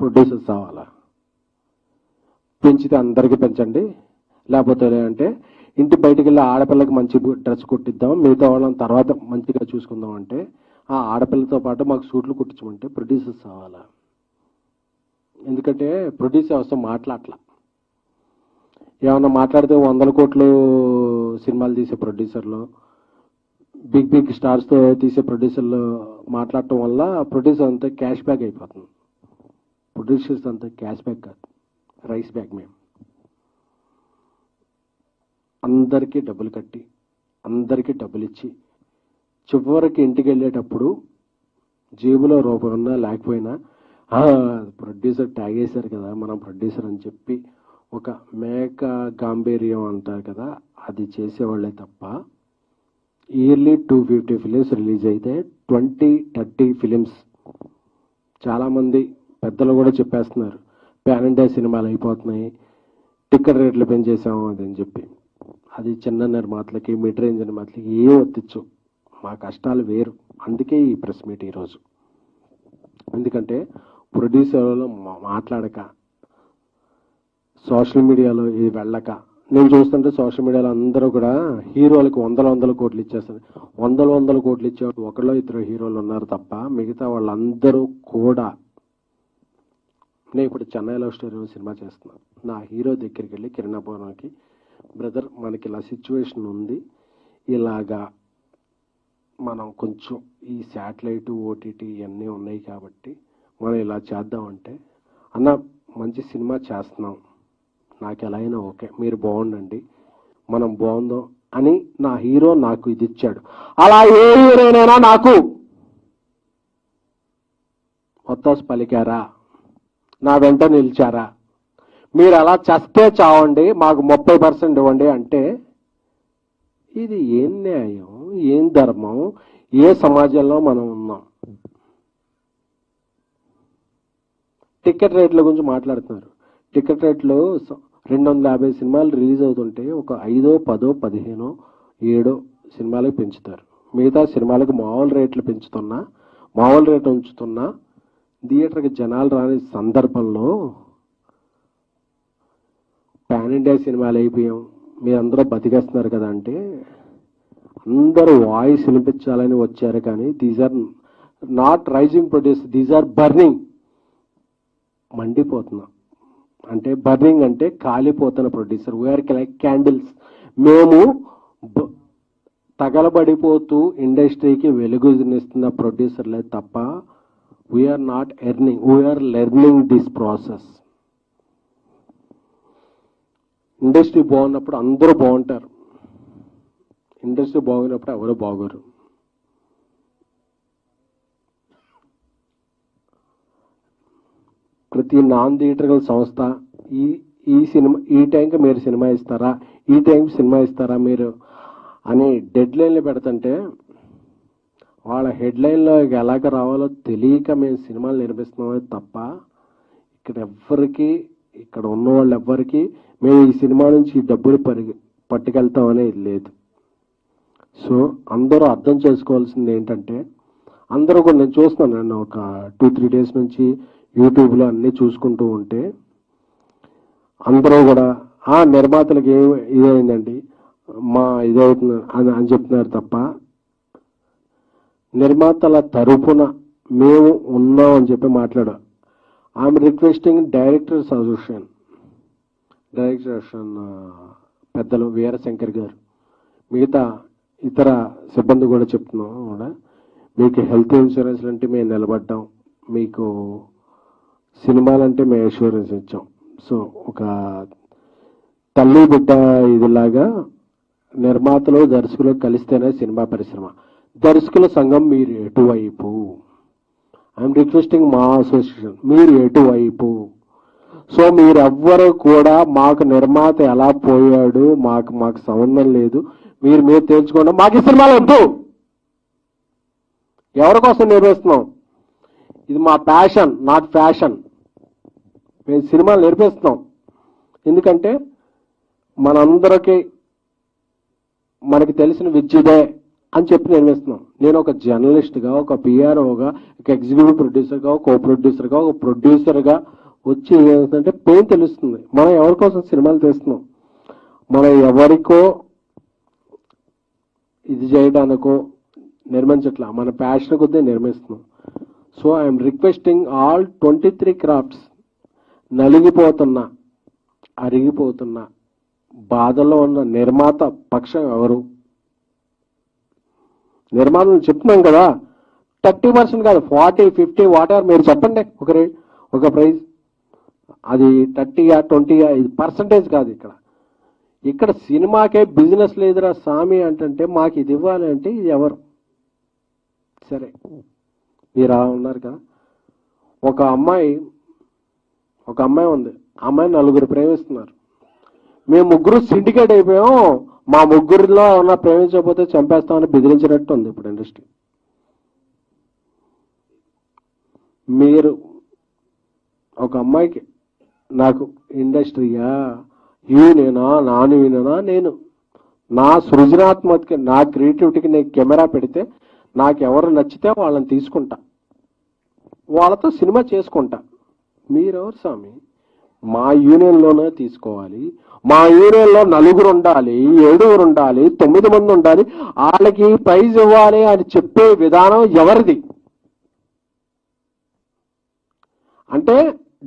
Producers అవ్వాలా పెంచితే అందరికీ పెంచండి. లేకపోతే అంటే ఇంటి బయటికి వెళ్ళి ఆడపిల్లకి మంచి డ్రెస్ కుట్టిద్దాం మిగతా వాళ్ళని తర్వాత మంచిగా చూసుకుందాం అంటే ఆ ఆడపిల్లతో పాటు మాకు సూట్లు కుట్టించమంటే ప్రొడ్యూసర్స్ అవ్వాలా ఎందుకంటే ప్రొడ్యూసర్ వ్యవస్థ మాట్లాడలా ఏమన్నా మాట్లాడితే వందల కోట్లు సినిమాలు తీసే ప్రొడ్యూసర్లు బిగ్ బిగ్ స్టార్స్తో తీసే ప్రొడ్యూసర్లు మాట్లాడటం వల్ల ప్రొడ్యూసర్ అంతా క్యాష్ బ్యాక్ అయిపోతుంది. ప్రొడ్యూసర్స్ అంతా క్యాష్ బ్యాక్ కాదు రైస్ బ్యాగ్ మేము అందరికీ డబ్బులు కట్టి అందరికీ డబ్బులు ఇచ్చి చివరికి ఇంటికి వెళ్ళేటప్పుడు జేబులో రూపకున్నా లేకపోయినా ప్రొడ్యూసర్ ట్యాగ్ వేశారు కదా మనం ప్రొడ్యూసర్ అని చెప్పి ఒక మేక గాంభీర్యం అంటారు కదా అది చేసేవాళ్ళే తప్ప yearly two fifty films release అయితే ట్వంటీ థర్టీ ఫిలిమ్స్ చాలామంది పెద్దలు కూడా చెప్పేస్తున్నారు. ప్యాన్ ఇండియా సినిమాలు అయిపోతున్నాయి. టికెట్ రేట్లు పెంచేసాము అది అని చెప్పి. అది చిన్న నిర్మాతలకి మిడ్ రేంజ్ నిర్మాతలకి ఏ ఒత్తిచ్చు? మా కష్టాలు వేరు. అందుకే ఈ ప్రెస్ మీట్ ఈరోజు. ఎందుకంటే ప్రొడ్యూసర్లో మాట్లాడక సోషల్ మీడియాలో ఇది వెళ్ళక. నేను చూస్తుంటే సోషల్ మీడియాలో అందరూ కూడా హీరోలకు వందల వందల కోట్లు ఇచ్చేస్తారు వందల వందల కోట్లు ఇచ్చే ఒకళ్ళో ఇద్దరు హీరోలు ఉన్నారు తప్ప మిగతా వాళ్ళందరూ కూడా నేను ఇప్పుడు చెన్నై లవ్ స్టోరీ సినిమా చేస్తున్నాను. నా హీరో దగ్గరికి వెళ్ళి కిరణాపురంకి బ్రదర్ మనకి ఇలా సిచ్యువేషన్ ఉంది. ఇలాగా మనం కొంచెం ఈ శాటిలైట్ ఓటీటీ ఇవన్నీ ఉన్నాయి కాబట్టి మనం ఇలా చేద్దామంటే అన్న మంచి సినిమా చేస్తున్నాం. నాకు ఎలా అయినా ఓకే. మీరు బాగుండండి. మనం బాగుందాం అని నా హీరో నాకు ఇది ఇచ్చాడు. అలా ఏ హీరోనైనా నాకు మొత్తం పలికారా? నా వెంట నిలిచారా? మీరు అలా చస్తే చావండి మాకు ముప్పై పర్సెంట్ ఇవ్వండి అంటే ఇది ఏం న్యాయం? ఏం ధర్మం? ఏ సమాజంలో మనం ఉన్నాం? టికెట్ రేట్ల గురించి మాట్లాడుతున్నారు. టికెట్ రేట్లు రెండు వందల యాభై సినిమాలు రిలీజ్ అవుతుంటే ఒక ఐదో పదో పదిహేనో ఏడో సినిమాలకు పెంచుతారు. మిగతా సినిమాలకు మామూలు రేట్లు పెంచుతున్నా మామూలు రేట్లు ఉంచుతున్నా థియేటర్కి జనాలు రాని సందర్భంలో పాన్ ఇండియా సినిమాలు అయిపోయాం. మీరందరూ బతికేస్తున్నారు కదా అంటే అందరూ వాయిస్ వినిపించాలని వచ్చారు కానీ these are not rising produce these are burning మండిపోతున్నాం. అంటే బర్నింగ్ అంటే కాలిపోతున్న ప్రొడ్యూసర్ వీఆర్ లైక్ క్యాండిల్స్ మేము బ- తగలబడిపోతూ ఇండస్ట్రీకి వెలుగునిస్తున్న ప్రొడ్యూసర్లే తప్ప we are not earning we are learning this process industry బాగున్నప్పుడు అందరూ బాగుంటారు. ఇండస్ట్రీ బాగున్నప్పుడు ఎవరు బాగోరు. ప్రతి నాన్ థియేటర్కల్ సంస్థ ఈ ఈ సినిమా ఈ టైంకి మీరు సినిమా ఇస్తారా? ఈ టైంకి సినిమా ఇస్తారా మీరు? అని డెడ్ లైన్లు పెడుతుంటే వాళ్ళ హెడ్లైన్లో ఇక ఎలాగ రావాలో తెలియక మేము సినిమాలు నిర్మిస్తున్నామే తప్ప ఇక్కడ ఎవ్వరికి ఇక్కడ ఉన్న వాళ్ళు ఎవ్వరికి మేము ఈ సినిమా నుంచి ఈ డబ్బులు పరిగి లేదు. సో అందరూ అర్థం చేసుకోవాల్సింది ఏంటంటే అందరూ కూడా నేను చూస్తున్నాను నేను ఒక టూ త్రీ డేస్ నుంచి యూట్యూబ్లో అన్నీ చూసుకుంటూ ఉంటే అందరూ కూడా ఆ నిర్మాతలకు ఏం ఇదైందండి మా ఇదవుతుంది అని అని చెప్తున్నారు తప్ప నిర్మాతల తరపున మేము ఉన్నాం అని చెప్పి మాట్లాడా. I'm requesting director association director association పెద్దలు వీరశంకర్ గారు. మిగతా ఇతర సిబ్బంది కూడా చెప్తున్నాం కూడా. మీకు హెల్త్ ఇన్సూరెన్స్ అంటే మేము నిలబడ్డాం. మీకు సినిమాలంటే మేము ఇన్సూరెన్స్ ఇచ్చాం. సో ఒక తల్లి బిడ్డ ఇదిలాగా నిర్మాతలు దర్శకులు కలిస్తేనే సినిమా పరిశ్రమ. దర్శకుల సంఘం మీరు ఎటువైపు? ఐఎమ్ రిక్వెస్టింగ్ మా అసోసియేషన్ మీరు ఎటువైపు? సో మీరెవ్వరు కూడా మాకు నిర్మాత ఎలా పోయాడు? మాకు మాకు సంబంధం లేదు. మీరు మీరు తేల్చుకోండి. మాకు ఈ సినిమాలు వద్దు! ఎవరి కోసం నిర్మిస్తున్నాం ఇది మా ప్యాషన్ నాట్ ఫ్యాషన్ మేము సినిమాలు నేర్పిస్తున్నాం. ఎందుకంటే మనందరికీ మనకి తెలిసిన విద్యదే. అని చెప్పి నిర్మిస్తున్నాం నేను ఒక జర్నలిస్ట్గా ఒక పిఆర్ఓగా ఒక ఎగ్జిక్యూటివ్ ప్రొడ్యూసర్గా ఒక కో ప్రొడ్యూసర్గా ఒక ప్రొడ్యూసర్గా వచ్చి ఏంటంటే పెయిన్ తెలుస్తుంది. మనం ఎవరి కోసం సినిమాలు తీస్తున్నాం? మనం ఎవరికో ఇది చేయడానికో నిర్మించట్లా. మన ప్యాషన్ కొద్దీ నిర్మిస్తున్నాం. So I'm requesting all twenty three crafts నలిగిపోతున్న అరిగిపోతున్న బాధలో ఉన్న నిర్మాత పక్షం ఎవరు? నిర్మాణం చెప్తున్నాం కదా. థర్టీ పర్సెంట్ కాదు ఫార్టీ ఫిఫ్టీ వాట్ ఎవర్ మీరు చెప్పండి. ఒక రేట్ ఒక ప్రైజ్. అది థర్టీయా ట్వంటీయా ఇది పర్సంటేజ్ కాదు ఇక్కడ. ఇక్కడ సినిమాకే బిజినెస్ లేదురా స్వామి అంటే మాకు ఇది ఇవ్వాలంటే ఇది ఎవరు? సరే. మీరు ఉన్నారు కదా. ఒక అమ్మాయి ఒక అమ్మాయి ఉంది. అమ్మాయి నలుగురు ప్రేమిస్తున్నారు. మేము ముగ్గురు సిండికేట్ అయిపోయాం. మా ముగ్గురిలో ఉన్న ప్రేమించకపోతే చంపేస్తామని బెదిరించినట్టు ఉంది ఇప్పుడు ఇండస్ట్రీ. మీరు ఒక అమ్మాయికి నాకు ఇండస్ట్రీయా యూనియనా నాన్ యూనియనా నేను. నా సృజనాత్మకకి నా క్రియేటివిటీకి నేను కెమెరా పెడితే నాకు ఎవరు నచ్చితే వాళ్ళని తీసుకుంటా. వాళ్ళతో సినిమా చేసుకుంటా. మీరెవరు స్వామి? మా యూనియన్లోనే తీసుకోవాలి. మా యూనియన్లో నలుగురు ఉండాలి ఏడుగురు ఉండాలి తొమ్మిది మంది ఉండాలి. వాళ్ళకి ప్రైజ్ ఇవ్వాలి అని చెప్పే విధానం ఎవరిది? అంటే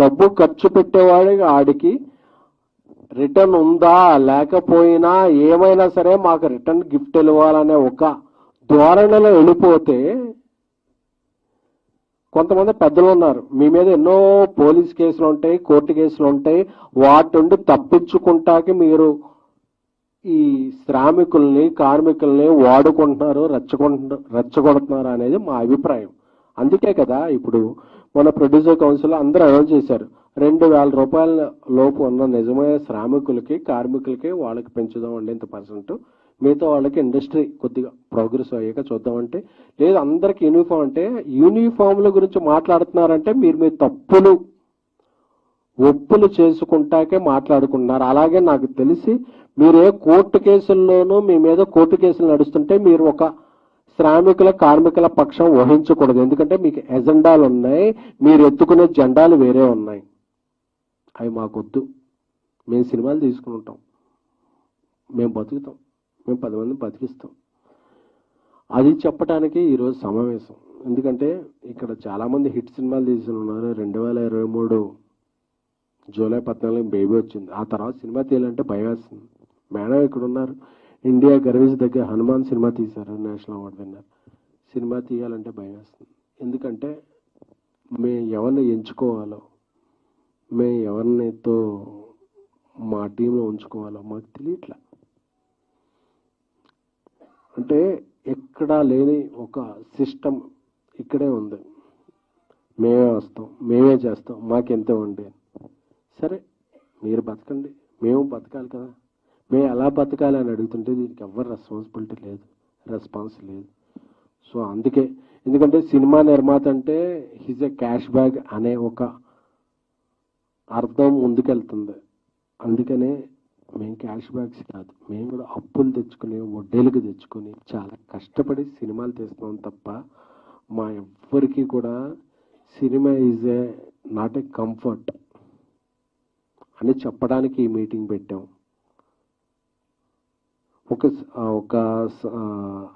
డబ్బు ఖర్చు పెట్టేవాడికి ఆడికి రిటర్న్ ఉందా లేకపోయినా ఏమైనా సరే మాకు రిటర్న్ గిఫ్ట్ ఇవ్వాలనే ఒక ధోరణిలో వెళ్ళిపోతే కొంతమంది పెద్దలు ఉన్నారు. మీ మీద ఎన్నో పోలీస్ కేసులు ఉంటాయి కోర్టు కేసులు ఉంటాయి. వాటి నుండి తప్పించుకుంటాకి మీరు ఈ శ్రామికుల్ని కార్మికుల్ని వాడుకుంటున్నారు రెచ్చగొంటు రెచ్చగొడుతున్నారు అనేది మా అభిప్రాయం. అందుకే కదా ఇప్పుడు మన ప్రొడ్యూసర్ కౌన్సిల్ అందరూ అనౌన్స్ చేశారు. రెండు వేల రూపాయల లోపు ఉన్న నిజమైన శ్రామికులకి కార్మికులకి వాళ్ళకి పెంచుదాం అండి ఇంత పర్సెంట్. మిగతా వాళ్ళకి ఇండస్ట్రీ కొద్దిగా ప్రోగ్రెస్ అయ్యాక చూద్దామంటే లేదు అందరికి యూనిఫామ్ అంటే యూనిఫామ్ల గురించి మాట్లాడుతున్నారంటే మీరు మీ తప్పులు ఒప్పులు చేసుకుంటాకే మాట్లాడుకుంటున్నారు అలాగే నాకు తెలిసి మీరు ఏ కోర్టు కేసుల్లోనూ మీ మీద కోర్టు కేసులు నడుస్తుంటే మీరు ఒక శ్రామికుల కార్మికుల పక్షం వహించకూడదు. ఎందుకంటే మీకు ఎజెండాలు ఉన్నాయి మీరు ఎత్తుకునే జెండాలు వేరే ఉన్నాయి. అవి మాకొద్దు. మేము సినిమాలు తీసుకుని ఉంటాం మేము బతుకుతాం. మేము పది మందిని బతికిస్తాం. అది చెప్పడానికి ఈరోజు సమావేశం. ఎందుకంటే ఇక్కడ చాలామంది హిట్ సినిమాలు తీసి ఉన్నారు. రెండు వేల ఇరవై మూడు జూలై పద్నాలుగు బేబీ వచ్చింది. ఆ తర్వాత సినిమా తీయాలంటే భయం వేస్తుంది. మేడం ఇక్కడ ఉన్నారు ఇండియా గర్వేజ్ దగ్గర హనుమాన్ సినిమా తీశారు. నేషనల్ అవార్డు విన్నారు. సినిమా తీయాలంటే భయం వేస్తుంది. ఎందుకంటే మేము ఎవరిని ఎంచుకోవాలో మేము ఎవరినితో మా టీంలో ఉంచుకోవాలో మాకు తెలియట్లా. అంటే ఎక్కడా లేని ఒక సిస్టమ్ ఇక్కడే ఉంది. మేమే వస్తాం మేమే చేస్తాం మాకెంత ఉండే. సరే మీరు బతకండి. మేము బతకాలి కదా. మేము ఎలా బతకాలి అని అడుగుతుంటే దీనికి ఎవరు రెస్పాన్సిబిలిటీ లేదు రెస్పాన్స్ లేదు. సో అందుకే ఎందుకంటే సినిమా నిర్మాత అంటే హిజ్ ఎ క్యాష్ బ్యాగ్ అనే ఒక అర్థం ముందుకెళ్తుంది. అందుకనే మేము క్యాష్ బ్యాక్స్ కాదు. మేము కూడా అప్పులు తెచ్చుకుని వడ్డీలకు తెచ్చుకొని చాలా కష్టపడి సినిమాలు తీస్తున్నాం తప్ప మా ఎవ్వరికి కూడా cinema is a not a comfort అని చెప్పడానికి ఈ మీటింగ్ పెట్టాం. ఒక ఒక స-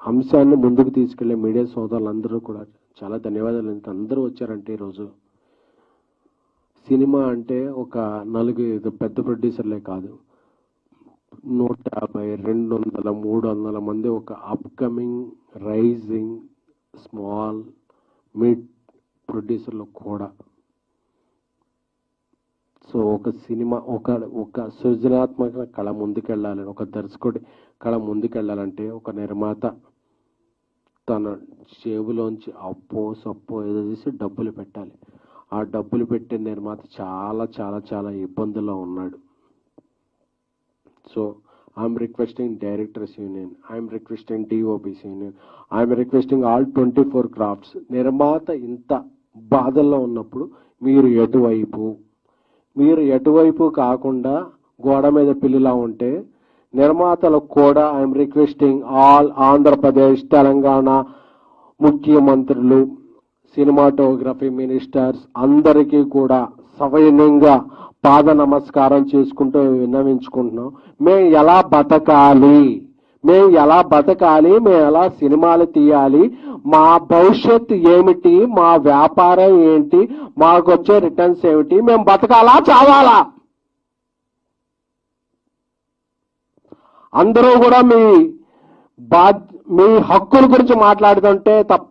అంశాన్ని ముందుకు తీసుకెళ్ళే మీడియా సోదరులందరూ కూడా చాలా ధన్యవాదాలు. ఎంత అందరూ వచ్చారంటే ఈరోజు సినిమా అంటే ఒక నలుగురు పెద్ద ప్రొడ్యూసర్లే కాదు. నూట యాభై రెండు వందల మూడు వందల మంది ఒక అప్కమింగ్ రైజింగ్ స్మాల్ మిడ్ ప్రొడ్యూసర్లు కూడా. సో ఒక సినిమా ఒక ఒక సృజనాత్మక కళ ముందుకెళ్ళాలని ఒక దర్శకుడి కళ ముందుకెళ్ళాలంటే ఒక నిర్మాత తన జేబులోంచి అప్పో సప్పో ఏదో చేసి డబ్బులు పెట్టాలి. ఆ డబ్బులు పెట్టే నిర్మాత చాలా చాలా చాలా ఇబ్బందుల్లో ఉన్నాడు. So I'm requesting directors union I'm requesting DOPs union I'm requesting all twenty four crafts నిర్మాత ఇంత బాధల్లో ఉన్నప్పుడు మీరు ఎటువైపు? మీరు ఎటువైపు కాకుండా గోడ మీద పిల్లిలా ఉంటే నిర్మాతలకు కూడా I'm requesting all Andhra Pradesh Telangana ముఖ్యమంత్రులు సినిమాటోగ్రఫీ మినిస్టర్స్ అందరికీ కూడా సవయంగా పాద నమస్కారం చేసుకుంటూ విన్నవించుకుంటున్నాం. మేము ఎలా బతకాలి? మేము ఎలా బతకాలి? మేము ఎలా సినిమాలు తీయాలి? మా భవిష్యత్ ఏమిటి? మా వ్యాపారం ఏంటి? మాకు వచ్చే రిటర్న్స్ ఏమిటి? మేము బతకాలా? చావాలా? అందరూ కూడా మీ బా మీ హక్కుల గురించి మాట్లాడుతుంటే తప్ప